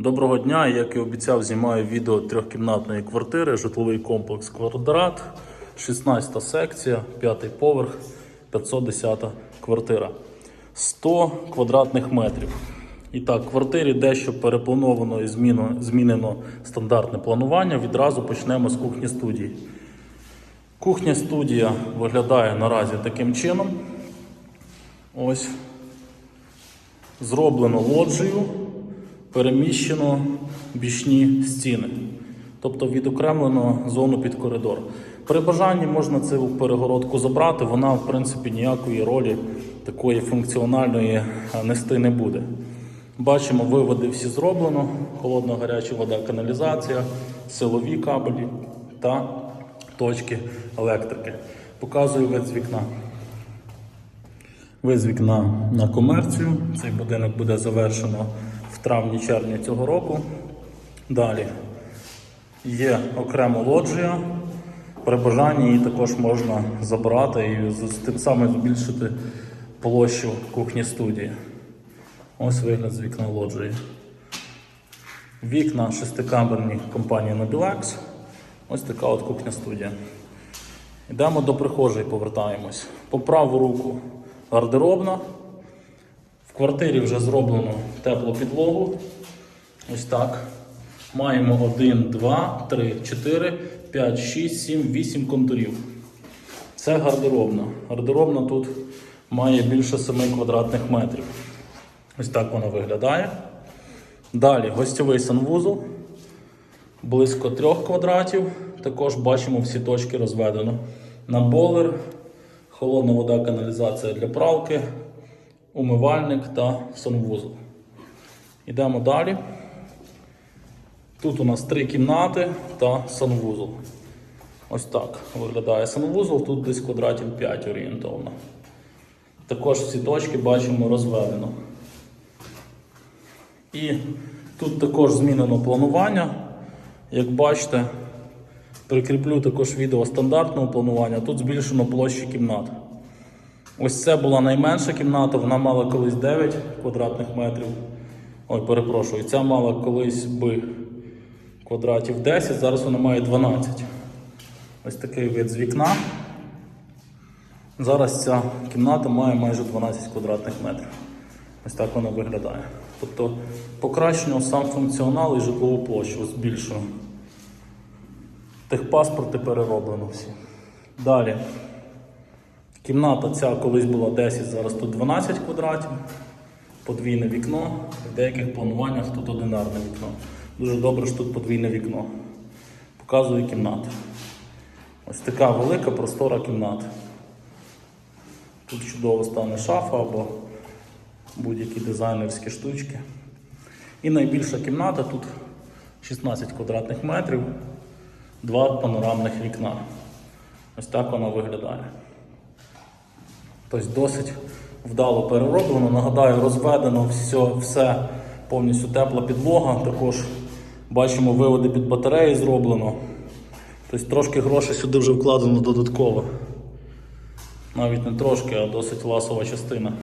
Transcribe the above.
Доброго дня, як і обіцяв, знімаю відео трьохкімнатної квартири, житловий комплекс Квадрат, 16 секція, 5 поверх, 510 квартира. 100 квадратних метрів. І так, в квартирі дещо переплановано і зміно- змінено стандартне планування. Відразу почнемо з кухні студії. Кухня студія виглядає наразі таким чином. Ось зроблено лоджію, переміщено бічні стіни, тобто відокремлено зону під коридор. При бажанні можна цю перегородку забрати, вона, в принципі, ніякої ролі такої функціональної е, нести не буде. Бачимо, виводи всі зроблено: холодна гаряча вода, каналізація, силові кабелі та точки електрики. Показую вид з вікна. Вид з вікна на комерцію. Цей будинок буде завершено травні-червні цього року. Далі є окрема лоджія. При бажанні її також можна забрати і тим самим збільшити площу кухні студії. Ось вигляд з вікна лоджії. Вікна шестикамерні компанії Nobilex. Ось така от кухня студія. Йдемо до прихожої, повертаємось. По праву руку гардеробна. Квартирі вже зроблено теплу підлогу. Ось так. Маємо 1, 2, 3, 4, 5, 6, 7, 8 контурів. Це гардеробна. Гардеробна тут має більше 7 квадратних метрів. Ось так вона виглядає. Далі гостьовий санвузол. Близько 3 квадратів. Також бачимо всі точки розведено. На болер, холодна вода, каналізація для пралки, умивальник та санвузол. Йдемо далі. Тут у нас три кімнати та санвузол. Ось так виглядає санвузол, тут десь квадратів 5 орієнтовно. Також всі точки бачимо розведено. І тут також змінено планування. Як бачите, прикріплю також відео стандартного планування. Тут збільшено площі кімнат. Ось це була найменша кімната, вона мала колись 9 квадратних метрів. Ой, перепрошую, ця мала колись би квадратів 10, зараз вона має 12. Ось такий вид з вікна. Зараз ця кімната має майже 12 квадратних метрів. Ось так вона виглядає. Тобто покращено сам функціонал і житлову площу збільшено. Техпаспорти перероблено всі. Далі. Кімната ця колись була 10, зараз тут 12 квадратів. Подвійне вікно. В деяких плануваннях тут одинарне вікно. Дуже добре, що тут подвійне вікно. Показую кімнату. Ось така велика простора кімната. Тут чудово стане шафа або будь-які дизайнерські штучки. І найбільша кімната тут 16 квадратних метрів, два панорамних вікна. Ось так вона виглядає. Тобто досить вдало перероблено. Нагадаю, розведено все, все повністю тепла підлога. Також бачимо виводи під батареї зроблено. Тобто трошки грошей сюди вже вкладено додатково. Навіть не трошки, а досить ласова частина.